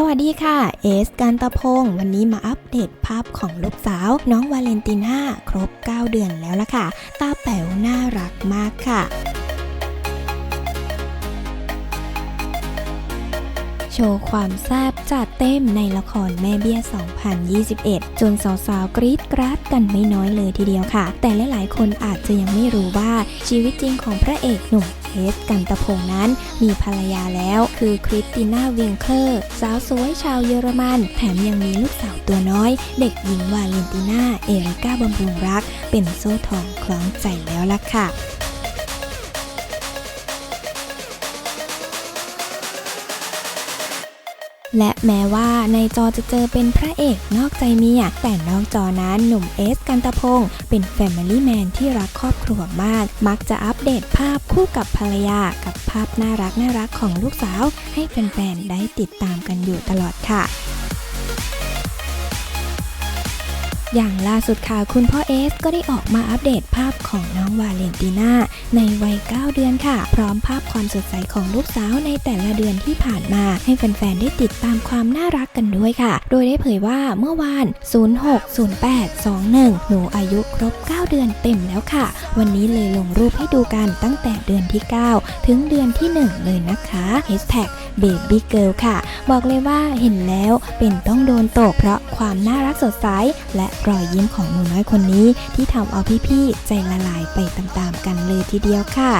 สวัสดีค่ะ เอสการตะพง วันนี้มาอัปเดตภาพของลูกสาว น้องวาเลนติน่า ครบ 9 เดือนแล้วล่ะค่ะ ตาแป๋วน่ารักมากค่ะ ชว์ความแซ่บจัดเต็มในละครแม่เบี้ย 2021 จนสาวๆกรี๊ดกราดกันไม่น้อยเลยทีเดียวค่ะ แต่หลายๆคนอาจจะยังไม่รู้ว่าชีวิตจริงของพระเอกหนุ่มเอสกันตะพงษ์นั้นมีภรรยาแล้วคือคริสติน่าเวียงเคอร์สาวสวยชาวเยอรมัน แถมยังมีลูกสาวตัวน้อย เด็กหญิงวาเลนติน่าเอริก้าบำรุงรัก เป็นโซ่ทองคล้องใจแล้วล่ะค่ะ และแม้ว่าในจอจะเจอเป็นพระเอกนอกใจเมียแต่นอกจอนั้นหนุ่มเอสกันตะพงศ์เป็นแฟมิลี่แมนที่รักครอบครัวมาก มักจะอัปเดตภาพคู่กับภรรยา กับภาพน่ารักน่ารักของลูกสาว ให้แฟนๆได้ติดตามกันอยู่ตลอดค่ะ อย่างล่าสุดค่ะคุณพ่อเอสก็ได้ออกมาอัปเดตภาพของน้องวาเลนติน่าในวัย 9 เดือนค่ะ พร้อมภาพความสดใสของลูกสาวในแต่ละเดือนที่ผ่านมา ให้แฟนๆได้ติดตามความน่ารักกันด้วยค่ะ โดยได้เผยว่าเมื่อวาน 060821 หนูอายุครบ 9 เดือนเต็มแล้วค่ะ วันนี้เลยลงรูปให้ดูกันตั้งแต่เดือนที่ 9 ถึงเดือนที่ 1 เลยนะคะ Hashtag Baby Girl ค่ะ บอกเลยว่าเห็นแล้วเป็นต้องโดนตกเพราะความน่ารักสดใสและรอยยิ้มของหนูน้อยคนนี้ที่ทำเอาพี่ๆใจละลายไปตามๆกันเลยทีเดียวค่ะ